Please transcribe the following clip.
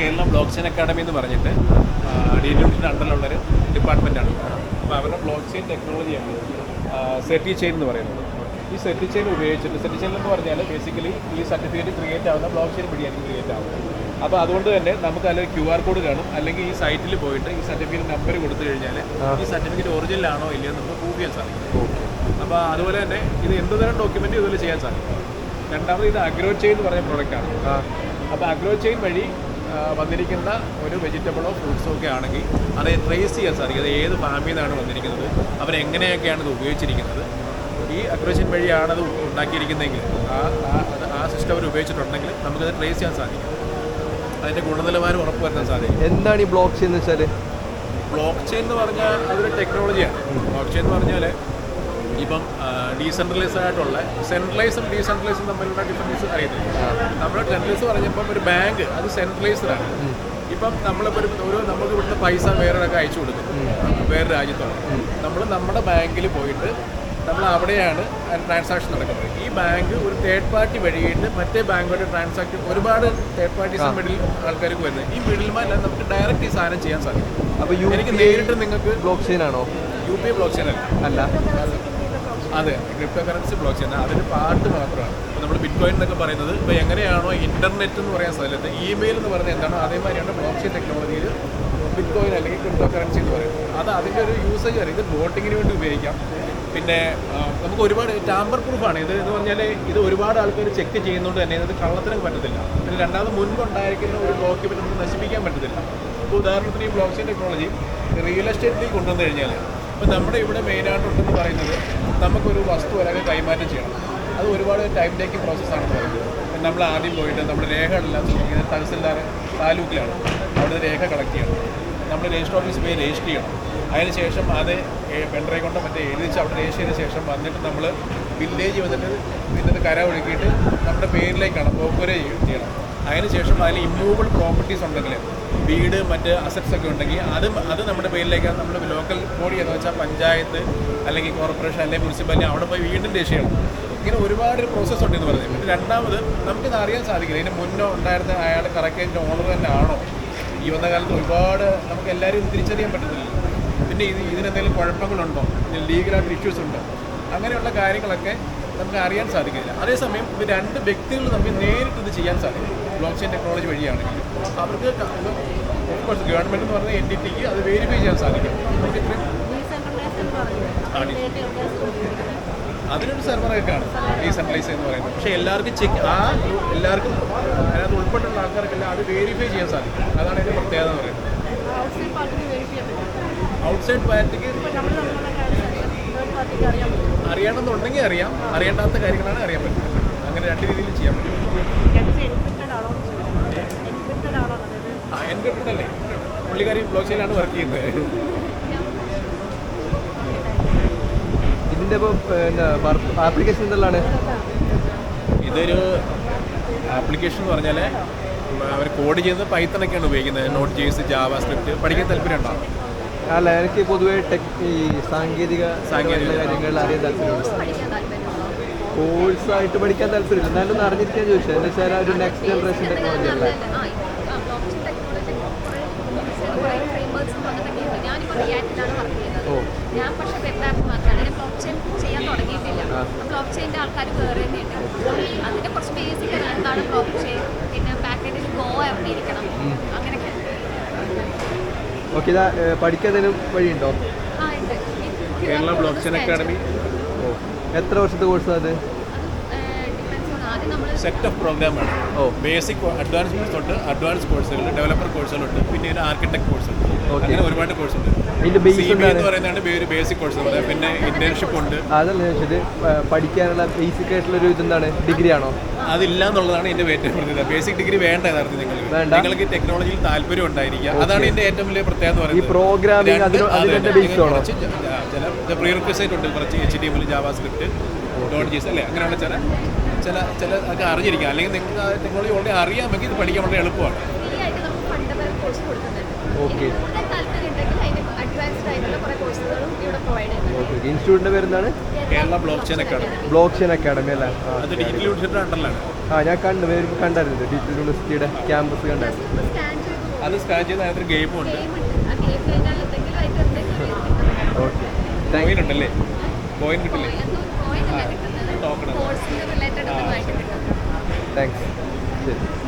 Kerala blockchain academy എന്ന് പറഞ്ഞിട്ട് D ഡിയുടെ അണ്ടറിലുള്ളൊരു ഡിപ്പാർട്ട്മെന്റാണ് അപ്പോൾ അവരുടെ ബ്ലോക്ക് ചെയിൻ ടെക്നോളജിയാണ് സെറ്റി ചെയിൻ എന്ന് പറയുന്നത്. ഈ സെറ്റി ചെയിൻ ഉപയോഗിച്ചിട്ട് സെറ്റി ചെയിൻ എന്ന് പറഞ്ഞാൽ ബേസിക്കലി ഈ സർട്ടിഫിക്കറ്റ് ക്രിയേറ്റ് ആവുന്ന ബ്ലോക്ക് ചെയിൻ വഴിയായിരിക്കും ക്രിയേറ്റ് ആവുന്നത്. അപ്പോൾ അതുകൊണ്ട് തന്നെ നമുക്ക് അതിൽ ക്യു ആർ കോഡ് കാണും. അല്ലെങ്കിൽ ഈ സൈറ്റിൽ പോയിട്ട് ഈ സർട്ടിഫിക്കറ്റ് നമ്പർ കൊടുത്തു കഴിഞ്ഞാൽ ഈ സർട്ടിഫിക്കറ്റ് ഒറിജിനൽ ആണോ ഇല്ലയോ എന്ന് നമുക്ക് പ്രൂവ് ചെയ്യാൻ സാധിക്കും. അപ്പോൾ അതുപോലെ തന്നെ ഇത് എന്ത് തരം ഡോക്യുമെന്റ് ഇതുപോലെ ചെയ്യാൻ സാധിക്കും? രണ്ടാമത് ഇത് അഗ്രോ ചെയിൻ എന്ന് പറഞ്ഞ പ്രോഡക്റ്റാണ് അപ്പോൾ അഗ്രോ ചെയിൻ വഴി വന്നിരിക്കുന്ന ഒരു വെജിറ്റബിളോ ഫ്രൂട്ട്സോ ഒക്കെ ആണെങ്കിൽ അത് ട്രേസ് ചെയ്യാൻ സാധിക്കും. അത് ഏത് ഫാമിൽ നിന്നാണ് വന്നിരിക്കുന്നത്? അവരെങ്ങനെയൊക്കെയാണ് ഇത് ഉപയോഗിച്ചിരിക്കുന്നത്? ഈ അഗ്രോ ചെയിൻ വഴിയാണ് അത് ഉണ്ടാക്കിയിരിക്കുന്നതെങ്കിൽ ആ ആ സിസ്റ്റം അവർ ഉപയോഗിച്ചിട്ടുണ്ടെങ്കിൽ നമുക്കത് ട്രേസ് ചെയ്യാൻ സാധിക്കും. അതിന്റെ ഗുണനിലവാരം ഉറപ്പുവരുത്താൻ സാധിക്കും. എന്താണ് ഈ ബ്ലോക്ക് ചെയിൻ എന്ന് വെച്ചാൽ ബ്ലോക്ക് ചെയിൻ എന്ന് പറഞ്ഞാൽ അതൊരു ടെക്നോളജിയാണ് ബ്ലോക്ക് ചെയിൻ എന്ന് പറഞ്ഞാൽ ഇപ്പം ഡീസെൻട്രലൈസ് ആയിട്ടുള്ള സെൻട്രലൈസും ഡീസെൻട്രലൈസും തമ്മിലുള്ള ഡിഫറൻസ് അറിയത്തില്ല. നമ്മൾ സെൻട്രലൈസ് പറഞ്ഞപ്പം ഒരു ബാങ്ക് അത് സെൻട്രലൈസ്ഡ് ആണ്. ഇപ്പം നമ്മളിപ്പോൾ ഒരു നമുക്ക് ഇവിടുത്തെ പൈസ വേറൊരാൾക്ക് അയച്ചു കൊടുക്കും. വേറെ രാജ്യത്താണ് നമ്മൾ നമ്മുടെ ബാങ്കിൽ പോയിട്ട് നമ്മൾ അവിടെയാണ് ട്രാൻസാക്ഷൻ നടക്കുന്നത്. ഈ ബാങ്ക് ഒരു തേർഡ് പാർട്ടി വഴിയിട്ട് മറ്റേ ബാങ്കുമായിട്ട് ട്രാൻസാക്ഷൻ ഒരുപാട് തേർഡ് പാർട്ടീസ് മിഡിൽ ആൾക്കാർക്ക് വരുന്നത്. ഈ മിഡിൽമാൻ നമുക്ക് ഡയറക്റ്റ് ഈ സാധനം ചെയ്യാൻ സാധിക്കും. അപ്പോൾ എനിക്ക് നേരിട്ട് നിങ്ങൾക്ക് ബ്ലോക്ക് ചെയിൻ ആണോ? U P I blockchain അല്ല. അല്ല. അതെ ക്രിപ്റ്റോ കറൻസി ബ്ലോക്ക് ചെയ്യുന്ന അതിന്റെ പാർട്ട് മാത്രമാണ്. ഇപ്പോൾ നമ്മൾ ബിറ്റ് കോയിൻ എന്നൊക്കെ പറയുന്നത് ഇപ്പോൾ എങ്ങനെയാണോ ഇന്റർനെറ്റ് എന്ന് പറയാൻ സാധ്യത. ഇമെയിൽ എന്ന് പറയുന്നത് എന്താണോ അതേമാതിരിയാണ് ബ്ലോക്ക് ചെയിൻ ടെക്നോളജിയിൽ ബിറ്റ് കോയിൻ അല്ലെങ്കിൽ ക്രിപ്റ്റോ കറൻസി എന്ന് പറയുന്നത്. അത് അതിന്റെ ഒരു യൂസേജ് ആണ്. ഇത് വോട്ടിങ്ങിന് വേണ്ടി ഉപയോഗിക്കാം. പിന്നെ നമുക്ക് ഒരുപാട് ടാമ്പർ പ്രൂഫാണ് ഇത് എന്ന് പറഞ്ഞാൽ ഇത് ഒരുപാട് ആൾക്കാർ ചെക്ക് ചെയ്യുന്നതുകൊണ്ട് തന്നെ. ഇത് കള്ളത്തിനൊക്കെ പറ്റത്തില്ല. പിന്നെ രണ്ടാമത് മുൻപുണ്ടായിരിക്കുന്ന ഒരു ഡോക്യുമെന്റ് നമുക്ക് നശിപ്പിക്കാൻ പറ്റത്തില്ല. ഇപ്പോൾ ഉദാഹരണത്തിന് ഈ ബ്ലോക്ക് ചെയിൻ ടെക്നോളജി റിയൽ എസ്റ്റേറ്റിലേക്ക് കൊണ്ടുവന്നു കഴിഞ്ഞാൽ ഇപ്പോൾ നമ്മുടെ ഇവിടെ മെയിനായിട്ടുണ്ടെന്ന് പറയുന്നത് നമുക്കൊരു വസ്തു അല്ലെങ്കിൽ കൈമാറ്റം ചെയ്യണം. അത് ഒരുപാട് ടൈം ടേക്കിംഗ് പ്രോസസ്സാണെന്ന് പറയുന്നത്. നമ്മൾ ആദ്യം പോയിട്ട് നമ്മൾ രേഖകളെല്ലാം സൂക്ഷിക്കുന്നത് തഹസിൽദാർ താലൂക്കിലാണ്. അവിടെ രേഖ കളക്ട് ചെയ്യണം. നമ്മൾ രജിസ്റ്റർ ഓഫീസ് പോയി രജിസ്റ്റർ ചെയ്യണം. അതിനുശേഷം അത് പെൻഡ്രൈവ് കൊണ്ട് മറ്റേ എഴുതിച്ച് അവിടെ രജിസ്റ്റർ ചെയ്ത ശേഷം വന്നിട്ട് നമ്മൾ വില്ലേജ് വന്നിട്ട് പിന്നെ കര ഒഴുക്കിയിട്ട് നമ്മുടെ പേരിലേക്കാണ് പോക്കുവരെ ചെയ്യണം. അതിനുശേഷം അതിൽ ഇമ്മൂവബിൾ പ്രോപ്പർട്ടീസ് ഉണ്ടെങ്കിൽ വീട് മറ്റ് അസറ്റ്സ് ഒക്കെ ഉണ്ടെങ്കിൽ അത് അത് നമ്മുടെ പേരിലേക്ക് നമ്മൾ ലോക്കൽ ബോഡി എന്ന് വെച്ചാൽ പഞ്ചായത്ത് അല്ലെങ്കിൽ കോർപ്പറേഷൻ അല്ലെങ്കിൽ മുനിസിപ്പാലിറ്റി അവിടെ പോയി രജിസ്റ്റർ ചെയ്യണം ഇങ്ങനെ ഒരുപാട് പ്രോസസ്സ് ഉണ്ടെന്ന് പറയുന്നത് പിന്നെ രണ്ടാമത് നമുക്കിത് അറിയാൻ സാധിക്കില്ല. ഇതിന് മുന്നേ ഉണ്ടായിരുന്ന അയാൾ കറക്റ്റ് ഓണർ തന്നെ ആണോ? ഈ വന്ന കാലത്ത് ഒരുപാട് നമുക്ക് എല്ലാവരും തിരിച്ചറിയാൻ പറ്റുന്നില്ല പിന്നെ ഇത് ഇതിനെന്തെങ്കിലും കുഴപ്പങ്ങളുണ്ടോ? ഇതിന് ലീഗലായിട്ട് ഇഷ്യൂസ് ഉണ്ടോ? അങ്ങനെയുള്ള കാര്യങ്ങളൊക്കെ നമുക്ക് അറിയാൻ സാധിക്കില്ല. അതേസമയം രണ്ട് വ്യക്തികൾ നമുക്ക് നേരിട്ട് ഇത് ചെയ്യാൻ സാധിക്കും ബ്ലോക്ക് ചെയിൻ ടെക്നോളജി വഴിയാണ് അവർക്ക് ഓഫ്കോഴ്സ് ഗവൺമെന്റ് എന്ന് പറഞ്ഞ എൻഡിറ്റിക്ക് അത് വെരിഫൈ ചെയ്യാൻ സാധിക്കും. അതിനൊരു സെർവറൊക്കെ കാണും. ഡീസെൻട്രലൈസ് എന്ന് പറയുന്നത്. പക്ഷേ എല്ലാവർക്കും ചെക്ക് ആ എല്ലാവർക്കും അതിനകത്ത് ഉൾപ്പെട്ടുള്ള ആൾക്കാർക്കെല്ലാം അത് വെരിഫൈ ചെയ്യാൻ സാധിക്കും. അതാണ് ഇതിന്റെ പ്രത്യേകത എന്ന് പറയുന്നത്. ഔട്ട്സൈഡ് പാർട്ടിക്ക് അറിയണമെന്നുണ്ടെങ്കിൽ അറിയാം. അറിയേണ്ടാത്ത കാര്യങ്ങളാണ് അറിയാൻ പറ്റുന്നത്. അങ്ങനെ രണ്ട് രീതിയിൽ ചെയ്യാൻ പറ്റും. എൻക്രിപ്റ്റഡ് അല്ലേ പുള്ളിക്കാരി ബ്ലോക്ക് ചെയിലാണ് വർക്ക് ചെയ്യുന്നത്. ഇതിന്റെ ഇപ്പോൾ ആപ്ലിക്കേഷൻ എന്തെല്ലാം ഇതൊരു ആപ്ലിക്കേഷൻ എന്ന് പറഞ്ഞാൽ അവർ കോഡ് ചെയ്യുന്നത് പൈത്തണൊക്കെയാണ് ഉപയോഗിക്കുന്നത്. നോട്ട് ജേസ് ജാവ സ്ക്രിപ്റ്റ് പഠിക്കാൻ താല്പര്യമുണ്ടോ അല്ല എനിക്ക് പൊതുവേ ടെക് ഈ സാങ്കേതിക സാങ്കേതിക. കാര്യങ്ങളിൽ അറിയാൻ താല്പര്യമുണ്ട്. കോഴ്സായിട്ട് പഠിക്കാൻ താല്പര്യമില്ല. എന്നാലും ഒന്ന് അറിഞ്ഞിരിക്കാൻ ചോദിച്ചത്. എന്താ വെച്ചാൽ ഒരു നെക്സ്റ്റ് ജനറേഷൻ ടെക്നോളജി അല്ലേ ഞാനിപ്പോൾ റിയാക്റ്റിലാണ് വർക്ക് ചെയ്യുന്നത് ഓ ഞാൻ പക്ഷേ വെബ് ആപ്പ് മാത്രമാണ് ഞാൻ ബ്ലോക്ക് ചെയിൻ ചെയ്യാൻ തുടങ്ങിയിട്ടില്ല ആ. ബ്ലോക്ക് ചെയിന്റെ ആൾക്കാർ വേറെ തന്നെയുണ്ട് കുറച്ച് ബേസിക് എന്താണ് പിന്നെ ഗോ അങ്ങനെയൊക്കെ. ഓക്കെ ഇതാ എന്തെങ്കിലും വഴിയുണ്ടോ? ആ ഉണ്ട്. Kerala blockchain academy. എത്ര വർഷത്തെ കോഴ്സാണ് അത് അത് ഡിപ്പെൻസ് ഓൺ ആദ്യം നമ്മൾ സെറ്റ് ഓഫ് പ്രോഗ്രാമാണ് ഓ. ബേസിക് അഡ്വാൻസ് കോഴ്സ് തൊട്ട് അഡ്വാൻസ് കോഴ്സുകൾ ഡെവലപ്പർ കോഴ്സുകളുണ്ട് പിന്നെ ഒരു ആർക്കിടെക്ട് കോഴ്സ് ഉണ്ട്. അങ്ങനെ ഒരുപാട് കോഴ്സ് ഉണ്ട്? എന്ന് പറയുന്നതാണ് ഒരു ബേസിക് കോഴ്സ് പിന്നെ ഇന്റേൺഷിപ്പ് ഉണ്ട്. അതല്ല ഞാൻ ചോദിച്ചത് പഠിക്കാനുള്ള ബേസിക് ആയിട്ടുള്ള ഒരു ഇതെന്താണ്? ഡിഗ്രി ആണോ? അതില്ല എന്നുള്ളതാണ് എന്റെ ഏറ്റവും പ്രത്യേകത. ബേസിക് ഡിഗ്രി വേണ്ട യഥാർത്ഥത്തിൽ നിങ്ങൾക്ക്. നിങ്ങൾക്ക് ടെക്നോളജിയിൽ താല്പര്യം ഉണ്ടായിരിക്കുക. അതാണ് എന്റെ ഏറ്റവും വലിയ പ്രത്യേകത എന്ന് പറയുന്നത്. പ്രോഗ്രാമിംഗ് രണ്ട് അതിന്റെ ബേസ് ആണോ? കുറച്ച് ചില പ്രീ റിക്വസൈറ്റ് ഉണ്ട്. കുറച്ച് H T M L JavaScript dot JS അല്ലേ? അങ്ങനെയുള്ള ചില ചില ചില ഒക്കെ അറിഞ്ഞിരിക്കാം. അല്ലെങ്കിൽ നിങ്ങൾ ടെക്നോളജി ഓൾറെഡി അറിയാമെങ്കിൽ ഇത് പഠിക്കാൻ വളരെ എളുപ്പമാണ്. ഓക്കെ ഇൻസ്റ്റിറ്റ്യൂട്ടിന്റെ പേരെന്താണ്? Kerala blockchain academy blockchain academy അല്ലേ? ആ അത് ഡിജിറ്റൽ യൂണിവേഴ്സിറ്റിയുടെ അണ്ടറിലാണ് ആ ഞാൻ കണ്ടു പേര് കണ്ടായിരുന്നു. ഡിജിറ്റൽ യൂണിവേഴ്സിറ്റിയുടെ ക്യാമ്പസ് കണ്ടായിരുന്നു അത് സ്കാൻ ചെയ്ത് അതിനകത്തൊരു ഗെയിമും ഉണ്ട്. ഗെയിം ഉണ്ട്. ആ പോയിന്റ് കഴിഞ്ഞാൽ താങ്ക്സ് ശരി.